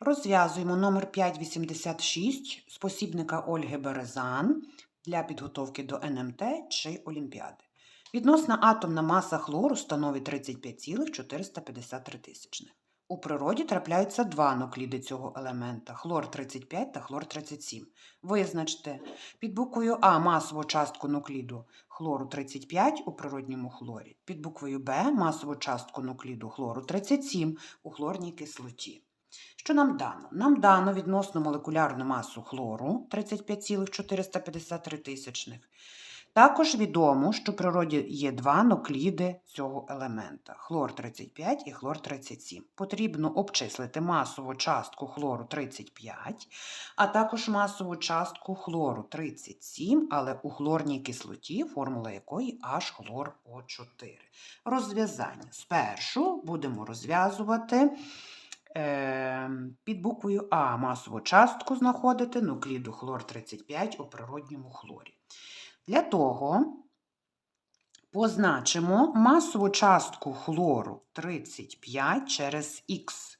Розв'язуємо номер 586 спосібника Ольги Березан для підготовки до НМТ чи Олімпіади. Відносна атомна маса хлору становить 35,453 тисячних. У природі трапляються два нукліди цього елемента хлор 35 та хлор 37. Визначте під буквою А масову частку нукліду хлору 35 у природньому хлорі, під буквою Б масову частку нукліду хлору 37 у хлорній кислоті. Що нам дано? Нам дано відносно молекулярну масу хлору 35,453 тисячних. Також відомо, що в природі є два нукліди цього елемента хлор 35 і хлор 37. Потрібно обчислити масову частку хлору 35, а також масову частку хлору 37, але у хлорній кислоті, формула якої H хлор О4. Розв'язання. Спершу будемо розв'язувати під буквою А масову частку знаходити нукліду хлор 35 у природньому хлорі. Для того позначимо масову частку хлору 35 через х.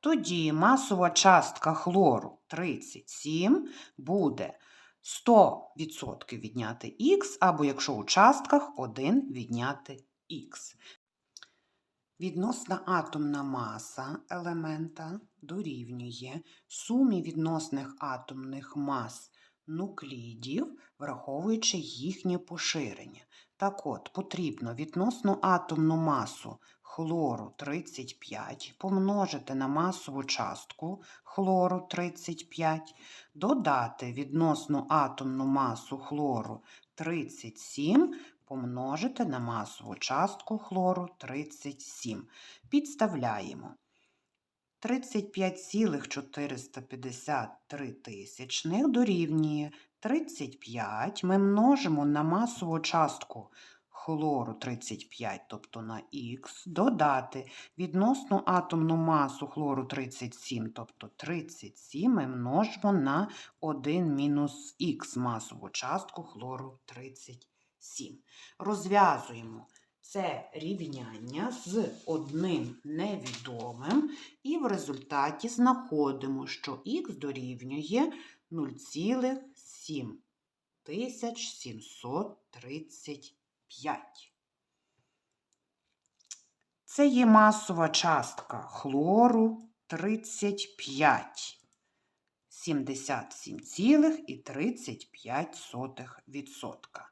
Тоді масова частка хлору 37 буде 100% відняти х, або якщо у частках 1 відняти х. Відносна атомна маса елемента дорівнює сумі відносних атомних мас нуклідів, враховуючи їхнє поширення. Так от, потрібно відносну атомну масу хлору 35 помножити на масову частку хлору 35, додати відносну атомну масу хлору 37 помножити на масову частку хлору 37. Підставляємо 35,453 тисячних дорівнює 35 ми множимо на масову частку хлору 35, тобто на х, додати відносну атомну масу хлору 37, тобто 37 ми множимо на 1 мінус х масову частку хлору 37. Розв'язуємо це рівняння з одним невідомим, і в результаті знаходимо, що х дорівнює 0,7735. Це є масова частка хлору 35. 77,35%.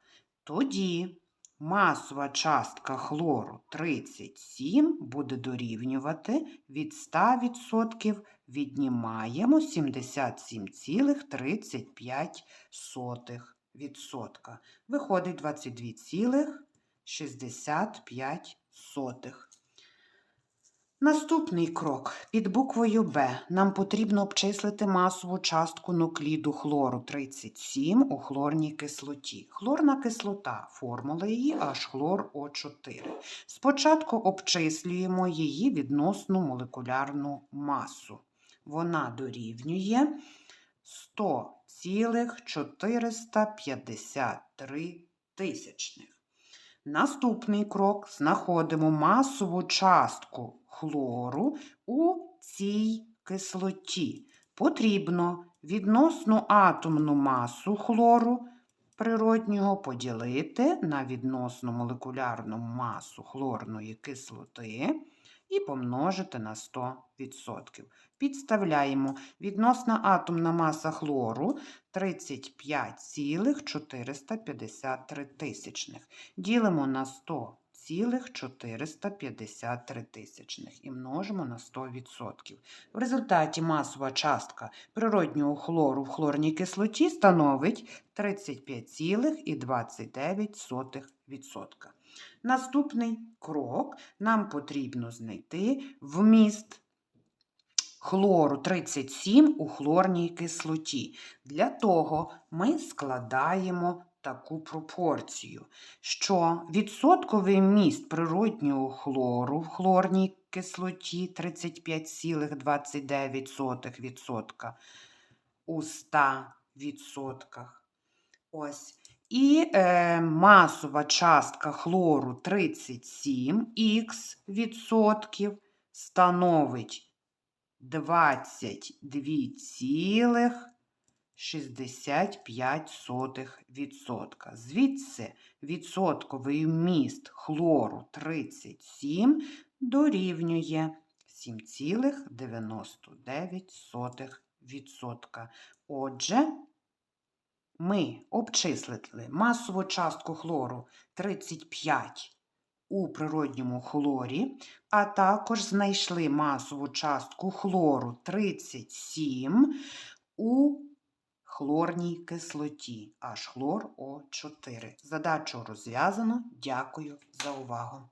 Тоді масова частка хлору 37 буде дорівнювати від 100% віднімаємо 77,35%. Виходить 22,65%. Наступний крок. Під буквою Б нам потрібно обчислити масову частку нукліду хлору 37 у хлорній кислоті. Хлорна кислота, формула її H хлор О4. Спочатку обчислюємо її відносну молекулярну масу. Вона дорівнює 100,453 тисячних. Наступний крок знаходимо масову частку хлору у цій кислоті. Потрібно відносну атомну масу хлору природнього поділити на відносну молекулярну масу хлорної кислоти і помножити на 100%. Підставляємо відносна атомна маса хлору 35,453 тисячних. Ділимо на 100,453 тисячних і множимо на 100%. В результаті масова частка природнього хлору в хлорній кислоті становить 35,29%. Наступний крок нам потрібно знайти вміст хлору 37 у хлорній кислоті. Для того ми складаємо таку пропорцію, що відсотковий міст природнього хлору в хлорній кислоті 35,29% у 100%. Ось. І е, масова частка хлору 37х відсотків становить 22,65%. Звідси відсотковий вміст хлору 37 дорівнює 7,99%. Отже, ми обчислили масову частку хлору 35 у природньому хлорі, а також знайшли масову частку хлору 37 у хлорній кислоті, аж хлор О4. Задачу розв'язано. Дякую за увагу.